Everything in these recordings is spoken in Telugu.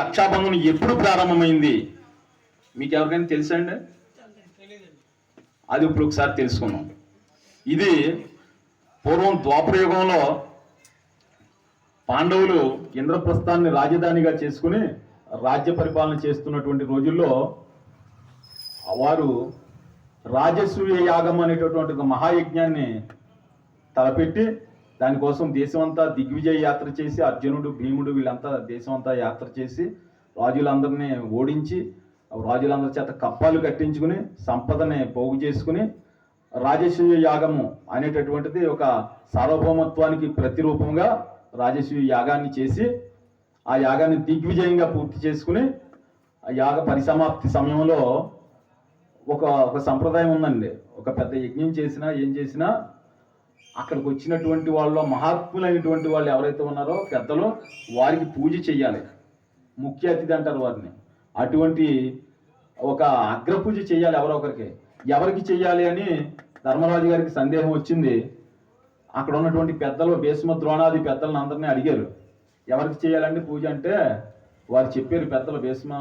రక్షాబంధం ఎప్పుడు ప్రారంభమైంది? మీకు ఎవరికైనా తెలుసా అండి? అది ఇప్పుడు ఒకసారి తెలుసుకున్నాం ఇది పూర్వం ద్వాపరయుగంలో పాండవులు ఇంద్రప్రస్థాన్ని రాజధానిగా చేసుకుని రాజ్య పరిపాలన చేస్తున్నటువంటి రోజుల్లో వారు రాజసూయ యాగం అనేటటువంటి మహాయజ్ఞాన్ని తలపెట్టి దానికోసం దేశమంతా దిగ్విజయ యాత్ర చేసి అర్జునుడు భీముడు వీళ్ళంతా దేశమంతా యాత్ర చేసి రాజులందరినీ ఓడించి రాజులందరి చేత కప్పాలు కట్టించుకుని సంపదని పోగు చేసుకుని రాజసూయ యాగము అనేటటువంటిది ఒక సార్వభౌమత్వానికి ప్రతిరూపంగా రాజసూయ యాగాన్ని చేసి ఆ యాగాన్ని దిగ్విజయంగా పూర్తి చేసుకుని ఆ యాగ పరిసమాప్తి సమయంలో ఒక ఒక సంప్రదాయం ఉందండి. ఒక పెద్ద యజ్ఞం చేసినా ఏం చేసినా అక్కడికి వచ్చినటువంటి వాళ్ళు మహాత్ములైనటువంటి వాళ్ళు ఎవరైతే ఉన్నారో పెద్దలు వారికి పూజ చేయాలి ముఖ్య అతిథి అంటారు వారిని. అటువంటి ఒక అగ్రపూజ చేయాలి ఎవరో ఒకరికి ఎవరికి చెయ్యాలి అని ధర్మరాజు గారికి సందేహం వచ్చింది. అక్కడ ఉన్నటువంటి పెద్దలు భీష్మ ద్రోణాది పెద్దలను అందరినీ అడిగారు. ఎవరికి చేయాలండి పూజ అంటే వారు చెప్పారు పెద్దలు భీష్మ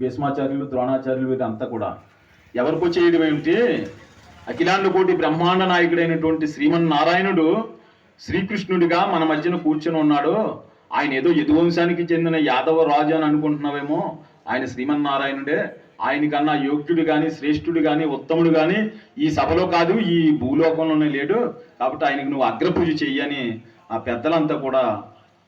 భీష్మాచార్యులు ద్రోణాచార్యులు వీరంతా కూడా. ఎవరికో చేయడం ఏమిటి అఖిలాండ కోటి బ్రహ్మాండ నాయకుడైనటువంటి శ్రీమన్నారాయణుడు శ్రీకృష్ణుడిగా మన మధ్యన కూర్చొని ఉన్నాడు. ఆయన ఏదో యదువంశానికి చెందిన యాదవ రాజు అని అనుకుంటున్నావేమో. ఆయన శ్రీమన్నారాయణుడే. నారాయణుడే ఆయనకన్నా యోగ్యుడు కానీ శ్రేష్ఠుడు కానీ ఉత్తముడు కానీ ఈ సభలో కాదు ఈ భూలోకంలోనే లేడు. కాబట్టి ఆయనకు నువ్వు అగ్రపూజ చెయ్యని ఆ పెద్దలంతా కూడా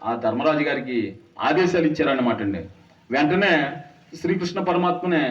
ఆ ధర్మరాజు గారికి ఆదేశాలు ఇచ్చారన్నమాట అండి. వెంటనే శ్రీకృష్ణ పరమాత్మనే